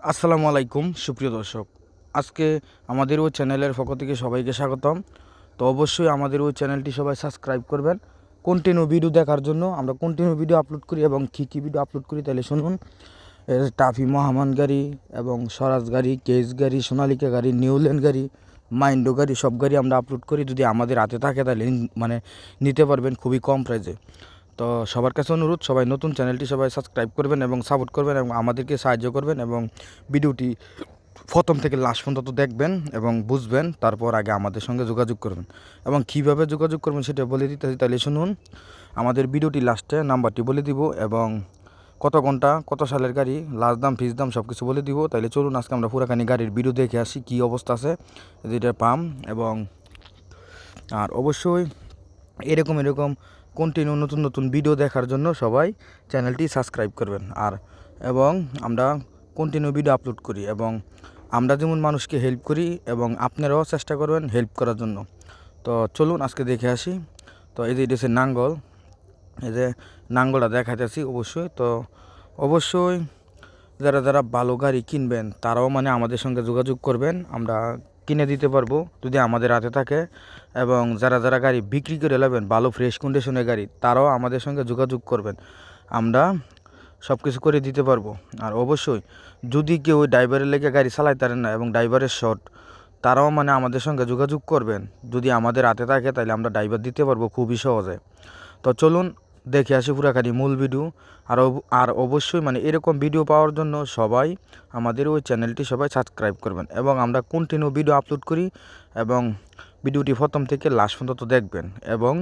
আসসালামু আলাইকুম, সুপ্রিয় দর্শক। আজকে আমাদের ওই চ্যানেলের পক্ষ থেকে সবাইকে স্বাগতম। তো অবশ্যই আমাদের ওই চ্যানেলটি সবাই সাবস্ক্রাইব করবেন। কন্টিনিউ ভিডিও দেখার জন্য আমরা কন্টিনিউ ভিডিও আপলোড করি এবং কী কী ভিডিও আপলোড করি তাহলে শুনুন। টাফি মহামান গাড়ি এবং স্বরাজ গাড়ি কেস গাড়ি সোনালিকা গাড়ি নিউল্যান্ড গাড়ি মাইন্ডো গাড়ি, সব গাড়ি আমরা আপলোড করি। যদি আমাদের হাতে থাকে তাহলে মানে নিতে পারবেন খুবই কম প্রাইসে তো সবার কাছে অনুরোধ, সবাই নতুন চ্যানেলটি সবাই সাবস্ক্রাইব করবেন এবং সাপোর্ট করবেন এবং আমাদেরকে সাহায্য করবেন এবং ভিডিওটি প্রথম থেকে লাস্ট পর্যন্ত দেখবেন এবং বুঝবেন, তারপর আগে আমাদের সঙ্গে যোগাযোগ করবেন। এবং কীভাবে যোগাযোগ করবেন সেটা বলে দিতে তাহলে শুনুন, আমাদের ভিডিওটি লাস্টে নাম্বারটি বলে দিব এবং কত ঘণ্টা, কত সালের গাড়ি লাস্ট দাম ফিস দাম সব কিছু বলে দিব। তাহলে চলুন, আজকে আমরা পুরাখানি গাড়ির ভিডিও দেখে আসি, কী অবস্থা আছে, যেটা পাম এবং আর অবশ্যই এরকম এরকম কন্টিনিউ নতুন নতুন ভিডিও দেখার জন্য সবাই চ্যানেলটি সাবস্ক্রাইব করবেন। আর, এবং আমরা কন্টিনিউ ভিডিও আপলোড করি, এবং আমরা যেমন মানুষকে হেল্প করি, এবং আপনারাও চেষ্টা করবেন হেল্প করার জন্য। তো চলুন আজকে দেখে আসি। তো এই যে, এটা হচ্ছে নাঙ্গল। এই যে নাঙ্গলটা দেখাইতেছি অবশ্যই। তো অবশ্যই যারা যারা ভালো গাড়ি কিনবেন, তারাও মানে আমাদের সঙ্গে যোগাযোগ করবেন। আমরা কিনে দিতে পারব যদি আমাদের হাতে থাকে। এবং যারা যারা গাড়ি বিক্রি করে নেবেন, ভালো ফ্রেশ কন্ডিশনের গাড়ি, তারাও আমাদের সঙ্গে যোগাযোগ করবেন। আমরা সব কিছু করে দিতে পারব। আর অবশ্যই যদি কেউ ড্রাইভারের লেগে গাড়ি চালাইতে পারেন না, এবং ড্রাইভারের শর্ট তারাও মানে আমাদের সঙ্গে যোগাযোগ করবেন। যদি আমাদের হাতে থাকে, তাহলে আমরা ড্রাইভার দিতে পারব খুবই সহজে। তো চলুন দেখে আসি পুরাখানি মূল ভিডিও। আর আর অবশ্যই মানে এরকম ভিডিও পাওয়ার জন্য সবাই আমাদের ওই চ্যানেলটি সবাই সাবস্ক্রাইব করবেন এবং আমরা কন্টিনিউ ভিডিও আপলোড করি এবং ভিডিওটি প্রথম থেকে লাস্ট পর্যন্ত দেখবেন এবং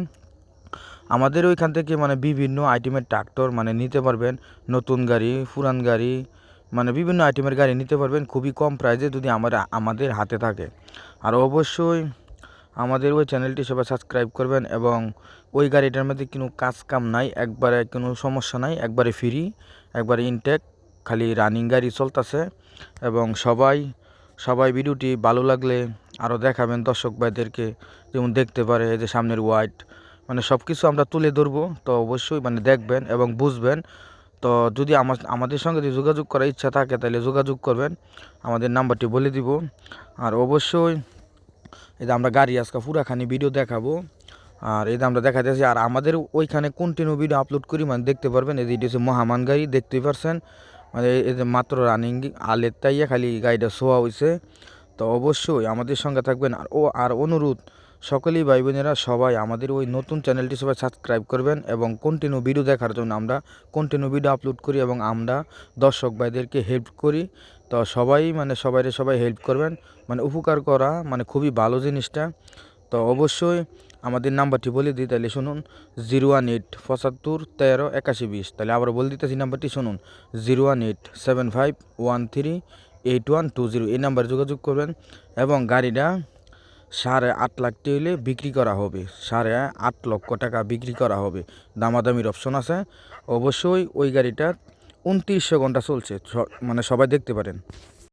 আমাদের ওইখান থেকে মানে বিভিন্ন আইটেমের ট্রাক্টর মানে নিতে পারবেন, নতুন গাড়ি, পুরান গাড়ি মানে বিভিন্ন আইটেমের গাড়ি নিতে পারবেন খুবই কম প্রাইসে যদি আমরা আমাদের হাতে থাকে। আর অবশ্যই আমাদের ওই চ্যানেলটি সবাই সাবস্ক্রাইব করবেন এবং ওই গাড়িটার মধ্যে কোনো কাজ কাম নাই, একবারে কোনো সমস্যা নাই, একবারে ফ্রি একবারে ইনটেক খালি রানিং গাড়ি চলতেছে এবং সবাই সবাই ভিডিওটি ভালো লাগলে আরও দেখাবেন দর্শক ভাইদেরকে, যেমন দেখতে পারে যে সামনের হোয়াইট মানে সব কিছু আমরা তুলে ধরবো, তো অবশ্যই মানে দেখবেন এবং বুঝবেন। তো যদি আমার, আমাদের সঙ্গে যদি যোগাযোগ করার ইচ্ছা থাকে তাহলে যোগাযোগ করবেন, আমাদের নাম্বারটি বলে দিব। আর অবশ্যই এই যে আমরা গাড়ি আজকে পুরাখানি ভিডিও দেখাবো। আর এই যে আমরা দেখাতেছি আর আমাদের ওইখানে কন্টিনিউ ভিডিও আপলোড করি মানে দেখতে পারবেন, এই যে হচ্ছে মহামান গাড়ি, দেখতেই পারছেন। মানে এই যে মাত্র রানিং আলের তাইয়া খালি গাড়িটা শোয়া হয়েছে তো অবশ্যই আমাদের সঙ্গে থাকবেন। আর ও, আর অনুরোধ, সকলেই ভাই বোনেরা সবাই আমাদের ওই নতুন চ্যানেলটি সবাই সাবস্ক্রাইব করবেন এবং কন্টিনিউ ভিডিও দেখার জন্য আমরা কন্টিনিউ ভিডিও আপলোড করি এবং আমরা দর্শক ভাইদেরকে হেল্প করি। তো সবাই মানে সবাইরে সবাই হেল্প করবেন। মানে উপকার করা মানে খুবই ভালো জিনিসটা। তো অবশ্যই আমাদের নাম্বারটি বলে দিই, তাহলে শুনুন জিরো ওয়ান এইট পঁচাত্তর, তেরো, একাশি, বিশ। তাহলে আবার বলে দিতেছি নাম্বারটি, শুনুন zero one eight seven five one three eight one two zero এই নাম্বারে যোগাযোগ করবেন এবং গাড়িটা সাড়ে আট লাখটি হইলে বিক্রি করা হবে। সাড়ে আট লক্ষ টাকা বিক্রি করা হবে। দামাদামির অপশন আছে। অবশ্যই ওই গাড়িটা উনত্রিশশো ঘণ্টা চলছে মানে সবাই দেখতে পারেন।